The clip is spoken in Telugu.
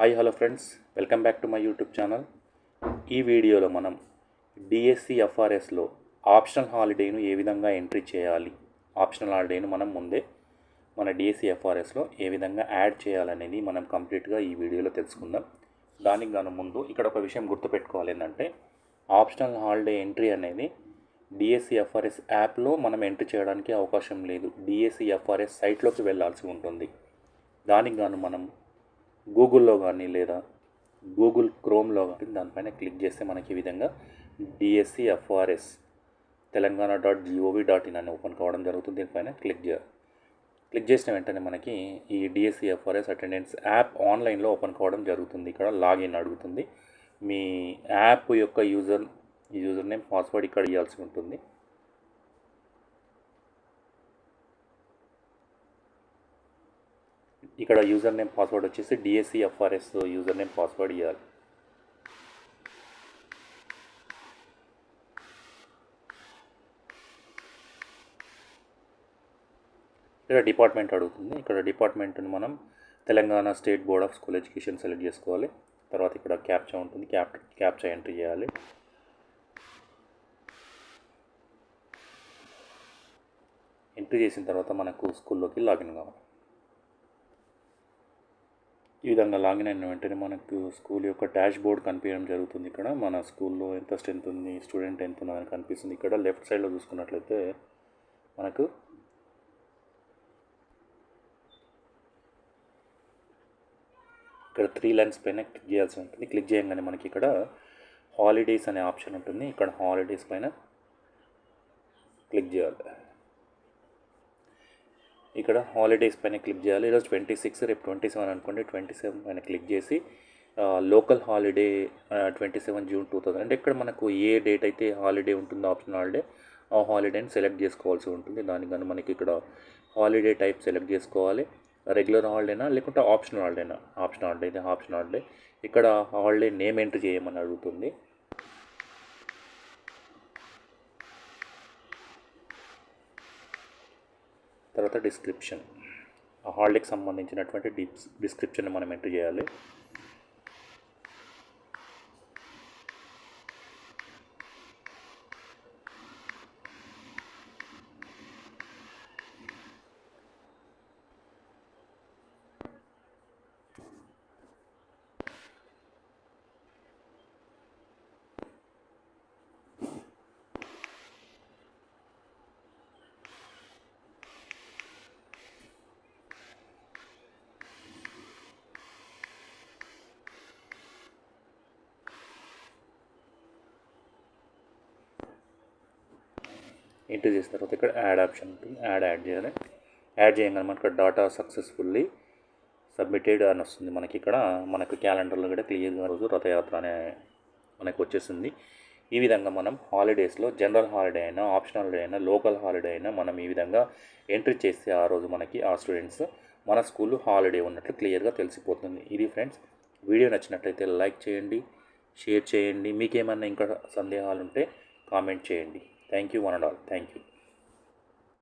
Hi hello friends welcome back to my YouTube channel ఈ వీడియోలో మనం డిఎస్సి ఎఫ్ఆర్ఎస్లో ఆప్షనల్ హాలిడేను ఏ విధంగా ఎంట్రీ చేయాలి? ఆప్షనల్ హాలిడేను మనం ముందే మన డిఎస్సి ఎఫ్ఆర్ఎస్లో ఏ విధంగా యాడ్ చేయాలనేది మనం కంప్లీట్గా ఈ వీడియోలో తెలుసుకుందాం. దానికి గాను ముందు ఇక్కడ ఒక విషయం గుర్తుపెట్టుకోవాలి ఏంటంటే ఆప్షనల్ హాలిడే ఎంట్రీ అనేది డిఎస్సి ఎఫ్ఆర్ఎస్ యాప్లో మనం ఎంట్రీ చేయడానికి అవకాశం లేదు. డిఎస్సి ఎఫ్ఆర్ఎస్ సైట్లోకి వెళ్ళాల్సి ఉంటుంది. దానికి గాను మనం గూగుల్లో కానీ లేదా గూగుల్ క్రోమ్లో కానీ దానిపైన క్లిక్ చేస్తే మనకి ఈ విధంగా DSC FRS Telangana dot GOV dot in అని ఓపెన్ కావడం జరుగుతుంది. దీనిపైన క్లిక్ చేయాలి క్లిక్ చేసిన వెంటనే మనకి ఈ డిఎస్సి ఎఫ్ఆర్ఎస్ అటెండెన్స్ యాప్ ఆన్లైన్లో ఓపెన్ కావడం జరుగుతుంది. ఇక్కడ లాగిన్ అడుగుతుంది. మీ యాప్ యొక్క యూజర్ యూజర్ నేమ్ పాస్వర్డ్ ఇక్కడ ఇవ్వాల్సి ఉంటుంది. ఇక్కడ యూజర్ నేమ్ పాస్వర్డ్ వచ్చేసి DSC FRS user name password ఇవ్వాలి ఇక్కడ డిపార్ట్మెంట్ అడుగుతుంది. ఇక్కడ డిపార్ట్మెంట్ని మనం Telangana state board of school education select చేసుకోవాలి. తర్వాత ఇక్కడ క్యాప్చా ఉంటుంది. క్యాప్ క్యాప్చా ఎంట్రీ చేయాలి. ఎంట్రీ చేసిన తర్వాత మనకు స్కూల్లోకి లాగిన్ కావాలి. ఈ విధంగా లాగిన్ అయిన వెంటనే మనకు స్కూల్ యొక్క డాష్ బోర్డ్ కనిపించడం జరుగుతుంది ఇక్కడ. మన స్కూల్లో ఎంత స్ట్రెంత్ ఉంది స్టూడెంట్ ఎంత ఉన్నదని కనిపిస్తుంది. ఇక్కడ లెఫ్ట్ సైడ్లో చూసుకున్నట్లయితే మనకు ఇక్కడ త్రీ లైన్స్ పైన క్లిక్ చేయాల్సి ఉంటుంది. క్లిక్ చేయగానే మనకి ఇక్కడ హాలిడేస్ అనే ఆప్షన్ ఉంటుంది. ఇక్కడ హాలిడేస్ పైన క్లిక్ చేయాలి. ఇక్కడ హాలిడేస్ పైన క్లిక్ చేయాలి. ఈరోజు ట్వంటీ సిక్స్ రేపు ట్వంటీ సెవెన్ అనుకోండి. ట్వంటీ సెవెన్ పైన క్లిక్ చేసి local holiday twenty seven June two thousand అంటే ఇక్కడ మనకు ఏ డేట్ అయితే హాలిడే ఉంటుందో ఆప్షన్ హాలిడే ఆ హాలిడేని సెలెక్ట్ చేసుకోవాల్సి ఉంటుంది. దానికి మనకి ఇక్కడ హాలిడే టైప్ సెలెక్ట్ చేసుకోవాలి. రెగ్యులర్ హాలిడేనా లేకుంటే ఆప్షనల్ హాలిడేనా ఆప్షన్ హాలిడే అయితే ఆప్షన్ హాలిడే ఇక్కడ హాలిడే నేమ్ ఎంట్రీ చేయమని అడుగుతుంది. తర్వాత డిస్క్రిప్షన్ ఆ హాలిడేకి సంబంధించినటువంటి డిస్ డిస్క్రిప్షన్ మనం ఎంటర్ చేయాలి. ఎంట్రీ చేసిన తర్వాత ఇక్కడ యాడ్ ఆప్షన్ ఉంటుంది. యాడ్ యాడ్ చేయాలి. యాడ్ చేయగానే మనకి డాటా సక్సెస్ఫుల్లీ సబ్మిటెడ్ అని వస్తుంది మనకి ఇక్కడ. మనకు క్యాలెండర్లో కూడా క్లియర్గా రోజు రథయాత్ర అనే మనకు వచ్చేసింది. ఈ విధంగా మనం హాలిడేస్లో జనరల్ హాలిడే అయినా ఆప్షనల్ హాలిడే అయినా లోకల్ హాలిడే అయినా మనం ఈ విధంగా ఎంట్రీ చేస్తే ఆ రోజు మనకి ఆ స్టూడెంట్స్ మన స్కూల్ హాలిడే ఉన్నట్లు క్లియర్గా తెలిసిపోతుంది. ఇది ఫ్రెండ్స్ వీడియో నచ్చినట్లయితే లైక్ చేయండి షేర్ చేయండి. మీకేమన్నా ఇంకా సందేహాలు ఉంటే కామెంట్ చేయండి. Thank you, one and all. Thank you.